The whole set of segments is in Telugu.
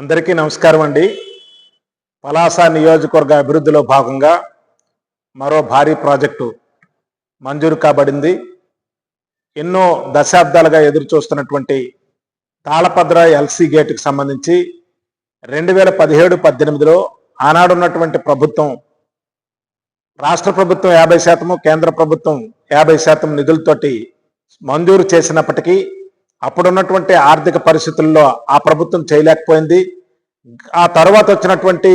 అందరికీ నమస్కారం అండి. పలాస నియోజకవర్గ అభివృద్ధిలో భాగంగా మరో భారీ ప్రాజెక్టు మంజూరు కాబడింది. ఎన్నో దశాబ్దాలుగా ఎదురు చూస్తున్నటువంటి తాళపద్ర ఎల్సీ గేటుకు సంబంధించి రెండు వేల పదిహేడు పద్దెనిమిదిలో ఆనాడున్నటువంటి ప్రభుత్వం రాష్ట్ర ప్రభుత్వం యాభై శాతము కేంద్ర ప్రభుత్వం యాభై శాతం నిధులతోటి మంజూరు చేసినప్పటికీ అప్పుడున్నటువంటి ఆర్థిక పరిస్థితుల్లో ఆ ప్రభుత్వం చేయలేకపోయింది. ఆ తర్వాత వచ్చినటువంటి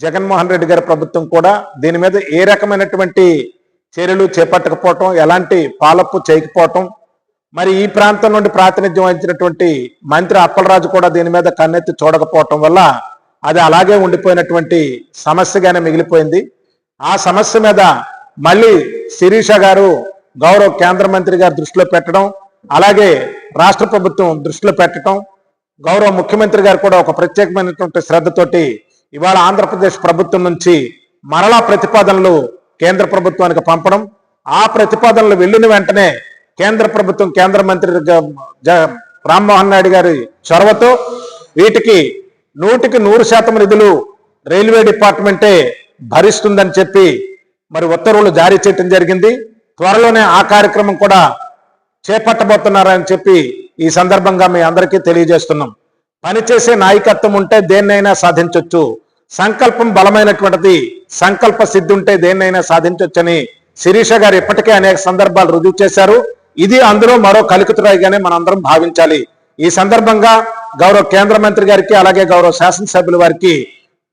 జగన్మోహన్ రెడ్డి గారి ప్రభుత్వం కూడా దీని మీద ఏ రకమైనటువంటి చర్యలు చేపట్టకపోవటం ఎలాంటి పాలప్పు చేయకపోవటం మరి ఈ ప్రాంతం నుండి ప్రాతినిధ్యం వహించినటువంటి మంత్రి అప్పలరాజు కూడా దీని మీద కన్నెత్తి చూడకపోవటం వల్ల అది అలాగే ఉండిపోయినటువంటి సమస్యగానే మిగిలిపోయింది. ఆ సమస్య మీద మళ్ళీ శిరీష గారు గౌరవ కేంద్ర మంత్రి గారు దృష్టిలో పెట్టడం అలాగే రాష్ట్ర ప్రభుత్వం దృష్టిలో పెట్టడం గౌరవ ముఖ్యమంత్రి గారు కూడా ఒక ప్రత్యేకమైనటువంటి శ్రద్ధతోటి ఇవాళ ఆంధ్రప్రదేశ్ ప్రభుత్వం నుంచి మరలా ప్రతిపాదనలు కేంద్ర ప్రభుత్వానికి పంపడం ఆ ప్రతిపాదనలు వెళ్ళిన వెంటనే కేంద్ర ప్రభుత్వం కేంద్ర మంత్రి జ- రామ్మోహన్ నాయుడు గారి చొరవతో వీటికి నూటికి నూరు శాతం నిధులు రైల్వే డిపార్ట్మెంటే భరిస్తుందని చెప్పి మరి ఉత్తర్వులు జారీ చేయడం జరిగింది. త్వరలోనే ఆ కార్యక్రమం కూడా చేపట్టబోతున్నారని చెప్పి ఈ సందర్భంగా మీ అందరికీ తెలియజేస్తున్నాం. పనిచేసే నాయకత్వం ఉంటే దేన్నైనా సాధించవచ్చు సంకల్పం బలమైనటువంటిది సంకల్ప సిద్ధి ఉంటే దేన్నైనా సాధించవచ్చని శిరీష గారు ఇప్పటికే అనేక సందర్భాలు రుజువు చేశారు. ఇది అందులో మరో కలికితురాయిగానే మనందరం భావించాలి. ఈ సందర్భంగా గౌరవ కేంద్ర మంత్రి గారికి అలాగే గౌరవ శాసనసభ్యుల వారికి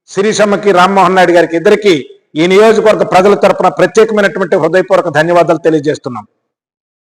శిరీషమ్మకి రామ్మోహన్ నాయుడు గారికి ఇద్దరికి ఈ నియోజకవర్గ ప్రజల తరపున ప్రత్యేకమైనటువంటి హృదయపూర్వక ధన్యవాదాలు తెలియజేస్తున్నాం.